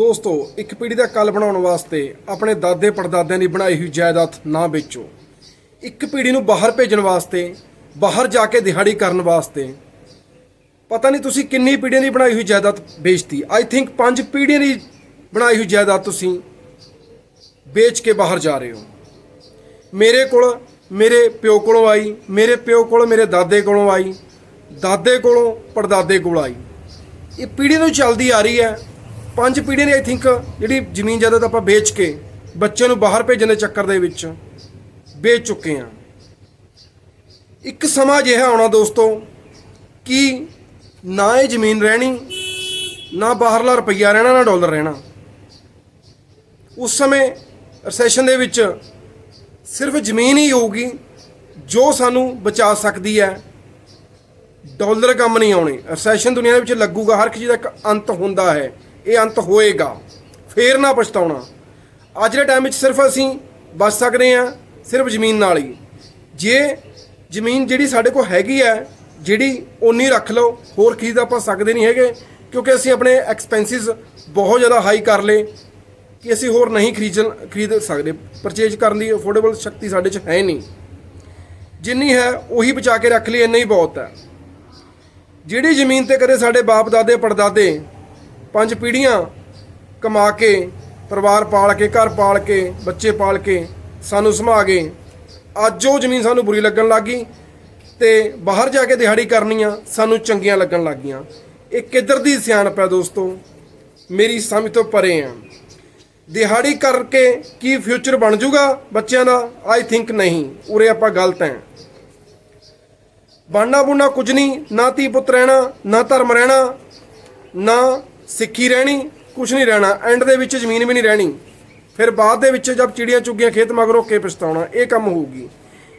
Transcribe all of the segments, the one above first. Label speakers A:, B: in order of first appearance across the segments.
A: ਦੋਸਤੋ, ਇੱਕ ਪੀੜ੍ਹੀ ਦਾ ਕੱਲ ਬਣਾਉਣ ਵਾਸਤੇ ਆਪਣੇ ਦਾਦੇ ਪੜਦਾਦਿਆਂ ਦੀ ਬਣਾਈ ਹੋਈ ਜਾਇਦਾਦ ਨਾ ਵੇਚੋ। ਇੱਕ ਪੀੜ੍ਹੀ ਨੂੰ ਬਾਹਰ ਭੇਜਣ ਵਾਸਤੇ, ਬਾਹਰ ਜਾ ਕੇ ਦਿਹਾੜੀ ਕਰਨ ਵਾਸਤੇ ਪਤਾ ਨਹੀਂ ਤੁਸੀਂ ਕਿੰਨੀ ਪੀੜ੍ਹੀਆਂ ਦੀ ਬਣਾਈ ਹੋਈ ਜਾਇਦਾਦ ਵੇਚਤੀ। ਆਈ ਥਿੰਕ ਪੰਜ ਪੀੜ੍ਹੀਆਂ ਦੀ ਬਣਾਈ ਹੋਈ ਜਾਇਦਾਦ ਤੁਸੀਂ ਵੇਚ ਕੇ ਬਾਹਰ ਜਾ ਰਹੇ ਹੋ। ਮੇਰੇ ਕੋਲ ਮੇਰੇ ਪਿਓ ਕੋਲੋਂ ਆਈ, ਮੇਰੇ ਪਿਓ ਕੋਲ ਮੇਰੇ ਦਾਦੇ ਕੋਲੋਂ ਆਈ, ਦਾਦੇ ਕੋਲੋਂ ਪੜਦਾਦੇ ਕੋਲ ਆਈ। ਇਹ ਪੀੜ੍ਹੀ ਨੂੰ ਚੱਲਦੀ ਆ ਰਹੀ ਹੈ। ਪੰਜ ਪੀੜ੍ਹੀਆਂ ਨੇ ਆਈ ਥਿੰਕ ਜਿਹੜੀ ਜ਼ਮੀਨ ਜਾਇਦਾਦ ਆਪਾਂ ਵੇਚ ਕੇ ਬੱਚਿਆਂ ਨੂੰ ਬਾਹਰ ਭੇਜਣ ਦੇ ਚੱਕਰ ਦੇ ਵਿੱਚ ਵੇਚ ਚੁੱਕੇ ਹਾਂ। ਇੱਕ ਸਮਾਂ ਅਜਿਹਾ ਆਉਣਾ ਦੋਸਤੋ ਕਿ ਨਾ ਇਹ ਜ਼ਮੀਨ ਰਹਿਣੀ, ਨਾ ਬਾਹਰਲਾ ਰੁਪਈਆ ਰਹਿਣਾ, ਨਾ ਡਾਲਰ ਰਹਿਣਾ। ਉਸ ਸਮੇਂ ਰਸੈਸ਼ਨ ਦੇ ਵਿੱਚ ਸਿਰਫ ਜ਼ਮੀਨ ਹੀ ਹੋਊਗੀ ਜੋ ਸਾਨੂੰ ਬਚਾ ਸਕਦੀ ਹੈ। ਡਾਲਰ ਕੰਮ ਨਹੀਂ ਆਉਣੇ। ਰਸੈਸ਼ਨ ਦੁਨੀਆ ਦੇ ਵਿੱਚ ਲੱਗੂਗਾ, ਹਰ ਇੱਕ ਚੀਜ਼ ਦਾ ਇੱਕ ਅੰਤ ਹੁੰਦਾ ਹੈ। ਇਹ ਅੰਤ ਹੋਏਗਾ। ਫੇਰ ਨਾ ਪਛਤਾਉਣਾ। ਅੱਜ ਦੇ ਟਾਈਮ ਵਿੱਚ ਸਿਰਫ ਅਸੀਂ ਬਚ ਸਕਦੇ ਹਾਂ, ਸਿਰਫ ਜ਼ਮੀਨ ਨਾਲ ਹੀ। ਜੇ ਜ਼ਮੀਨ ਜਿਹੜੀ ਸਾਡੇ ਕੋਲ ਹੈਗੀ ਹੈ, ਜਿਹੜੀ ਓਨੀ ਰੱਖ ਲਓ, ਹੋਰ ਖਰੀਦ ਆਪਾਂ ਸਕਦੇ ਨਹੀਂ ਹੈਗੇ, ਕਿਉਂਕਿ ਅਸੀਂ ਆਪਣੇ ਐਕਸਪੈਂਸਿਸ ਬਹੁਤ ਜ਼ਿਆਦਾ ਹਾਈ ਕਰ ਲਏ, ਕਿ ਅਸੀਂ ਹੋਰ ਨਹੀਂ ਖਰੀਦਣ, ਖਰੀਦ ਸਕਦੇ। ਪਰਚੇਜ ਕਰਨ ਦੀ ਅਫੋਰਡੇਬਲ ਸ਼ਕਤੀ ਸਾਡੇ 'ਚ ਹੈ ਨਹੀਂ। ਜਿੰਨੀ ਹੈ, ਉਹੀ ਬਚਾ ਕੇ ਰੱਖ ਲਈ, ਇੰਨਾ ਹੀ ਬਹੁਤ ਹੈ। ਜਿਹੜੀ ਜ਼ਮੀਨ ਤੇ ਕਦੇ ਸਾਡੇ ਬਾਪ ਦਾਦੇ ਪੜਦਾਦੇ ਪੰਜ ਪੀੜ੍ਹੀਆਂ ਕਮਾ ਕੇ, ਪਰਿਵਾਰ ਪਾਲ ਕੇ, ਘਰ ਪਾਲ ਕੇ, ਬੱਚੇ ਪਾਲ ਕੇ ਸਾਨੂੰ ਸਮਾ ਗਏ। ਅੱਜ ਉਹ ਜ਼ਮੀਨ ਸਾਨੂੰ ਬੁਰੀ ਲੱਗਣ ਲੱਗੀ ਤੇ ਬਾਹਰ ਜਾ ਕੇ ਦਿਹਾੜੀ ਕਰਨੀਆਂ ਸਾਨੂੰ ਚੰਗੀਆਂ ਲੱਗਣ ਲੱਗੀਆਂ ਇਹ ਕਿੱਧਰ ਦੀ ਸਿਆਣਪ ਹੈ ਦੋਸਤੋ? ਮੇਰੀ ਸਮਝ ਤੋਂ ਪਰੇ ਆ। ਦਿਹਾੜੀ ਕਰਕੇ ਕੀ ਫਿਊਚਰ ਬਣ ਜਾਊਗਾ ਬੱਚਿਆਂ ਦਾ? ਆਈ ਥਿੰਕ ਨਹੀਂ। ਉਰੇ ਆਪਾਂ ਗਲਤ ਹੈ। ਬਣਨਾ ਬੁਣਨਾ ਕੁਝ ਨਹੀਂ। ਨਾ ਧੀ ਪੁੱਤ ਰਹਿਣਾ, ਨਾ ਧਰਮ ਰਹਿਣਾ, ਨਾ ਸਿੱਖੀ ਰਹਿਣੀ ਕੁਝ ਨਹੀਂ ਰਹਿਣਾ ਐਂਡ ਦੇ ਵਿੱਚ ਜ਼ਮੀਨ ਵੀ ਨਹੀਂ ਰਹਿਣੀ। ਫਿਰ ਬਾਅਦ ਦੇ ਵਿੱਚ ਜਦ ਚਿੜੀਆਂ ਚੁੱਗੀਆਂ ਖੇਤ ਮਗਰ ਮਗਰੋਂ ਕੇ ਪਛਤਾਉਣਾ, ਇਹ ਕੰਮ ਹੋਊਗੀ।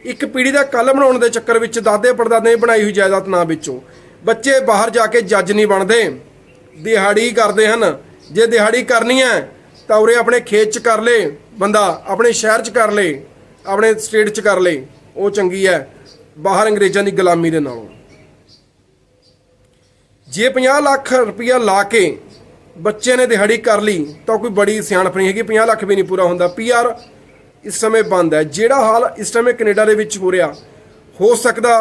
A: ਇੱਕ ਪੀੜ੍ਹੀ ਦਾ ਕੱਲ ਬਣਾਉਣ ਦੇ ਚੱਕਰ ਵਿੱਚ ਦਾਦੇ ਪੜਦਾਦੇ ਨੇ ਬਣਾਈ ਹੋਈ ਜਾਇਦਾਦ ਨਾ ਵਿੱਚੋਂ, ਬੱਚੇ ਬਾਹਰ ਜਾ ਕੇ ਜੱਜ ਨਹੀਂ ਬਣਦੇ। ਦਿਹਾੜੀ ਕਰਦੇ ਹਨ। ਜੇ ਦਿਹਾੜੀ ਕਰਨੀ ਹੈ, ਤਾਂ ਉਰੇ ਆਪਣੇ ਖੇਤ 'ਚ ਕਰ ਲੇ, ਬੰਦਾ ਆਪਣੇ ਸ਼ਹਿਰ 'ਚ ਕਰ ਲੇ, ਆਪਣੇ ਸਟੇਟ 'ਚ ਕਰ ਲੇ, ਉਹ ਚੰਗੀ ਹੈ। ਬਾਹਰ ਅੰਗਰੇਜ਼ਾਂ ਦੀ ਗੁਲਾਮੀ ਦੇ ਨਾਲੋਂ। ਜੇ 50 ਲੱਖ ਰੁਪਇਆ ਲਾ ਕੇ ਬੱਚੇ ਨੇ ਦਿਹਾੜੀ ਕਰ ਲਈ, ਤਾਂ ਕੋਈ ਬੜੀ ਸਿਆਣਪ ਨਹੀਂ ਹੈਗੀ 50 ਲੱਖ ਵੀ ਨਹੀਂ ਪੂਰਾ ਹੁੰਦਾ। ਪੀਆਰ ਇਸ ਸਮੇਂ ਬੰਦ ਹੈ। ਜਿਹੜਾ ਹਾਲ ਇਸ ਸਮੇਂ ਕੈਨੇਡਾ ਦੇ ਵਿੱਚ ਹੋ ਰਿਹਾ, ਹੋ ਸਕਦਾ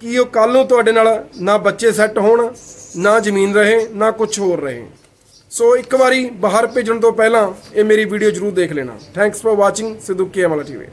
A: ਕਿ ਉਹ ਕੱਲ ਨੂੰ ਤੁਹਾਡੇ ਨਾਲ ਨਾ ਬੱਚੇ ਸੈੱਟ ਹੋਣ, ਨਾ ਜ਼ਮੀਨ ਰਹੇ, ਨਾ ਕੁਝ ਹੋਰ ਰਹੇ। ਸੋ ਇੱਕ ਵਾਰੀ ਬਾਹਰ ਭੇਜਣ ਤੋਂ ਪਹਿਲਾਂ ਇਹ ਮੇਰੀ ਵੀਡੀਓ ਜਰੂਰ ਦੇਖ ਲੈਣਾ। ਥੈਂਕਸ ਫॉर ਵਾਚਿੰਗ ਸਿੱਧੂ ਕੇ ਅਮਲਾ ਟੀਵੀ